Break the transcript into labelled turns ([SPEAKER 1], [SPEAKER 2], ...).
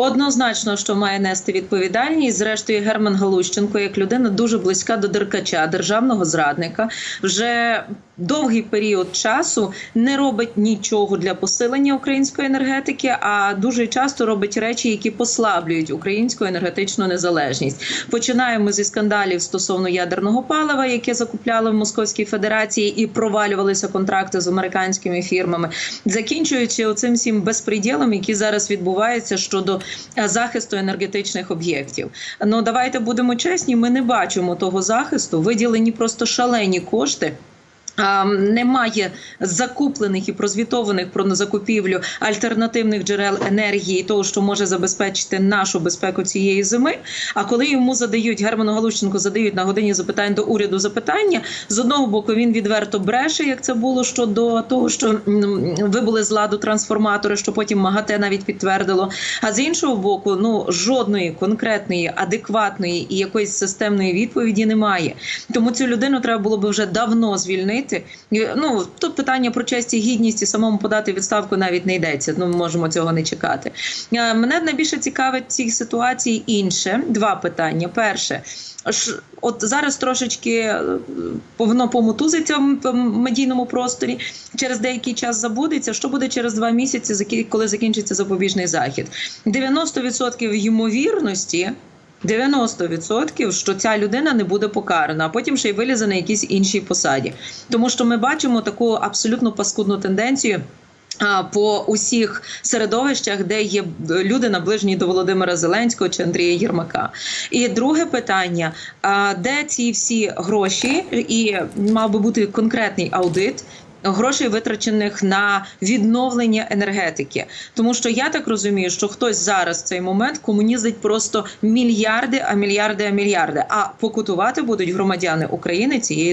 [SPEAKER 1] Однозначно, що має нести відповідальність. Зрештою, Герман Галущенко, як людина дуже близька до Деркача, державного зрадника, вже довгий період часу не робить нічого для посилення української енергетики, а дуже часто робить речі, які послаблюють українську енергетичну незалежність. Починаємо зі скандалів стосовно ядерного палива, яке закупляли в Московській Федерації, і провалювалися контракти з американськими фірмами, закінчуючи оцим всім безпреділом, який зараз відбувається щодо захисту енергетичних об'єктів. Ну давайте будемо чесні. Ми не бачимо того захисту. Виділені просто шалені кошти. Немає закуплених і прозвітованих про закупівлю альтернативних джерел енергії, того, що може забезпечити нашу безпеку цієї зими. А коли йому задають Герману Галущенко, задають на годині запитань до уряду запитання, з одного боку він відверто бреше, як це було щодо того, що вибули з ладу трансформатори, що потім МАГАТЕ навіть підтвердило. А з іншого боку, ну жодної конкретної, адекватної і якоїсь системної відповіді немає. Тому цю людину треба було би вже давно звільнити. І, Ну тут питання про честь і гідність і самому подати відставку навіть не йдеться. Ну ми можемо цього не чекати. Е, Мене найбільше цікавить в цій ситуації інше два питання. Перше. От зараз трошечки е, воно помотузиться в в медійному просторі. Через деякий час забудеться. Що буде через два місяці, коли закінчиться запобіжний захід? 90% ймовірності 90% що ця людина не буде покарана, а потім ще й вилізе на якійсь іншій посаді. Тому що ми бачимо таку абсолютно паскудну тенденцію. По усіх середовищах, де є люди наближені до Володимира Зеленського чи Андрія Єрмака. І друге питання: де ці всі гроші, і мав би бути конкретний аудит. Грошей витрачених на відновлення енергетики, тому що я так розумію, що хтось зараз в цей момент комунізить просто мільярди, а мільярди, а мільярди. А покутувати будуть громадяни України цієї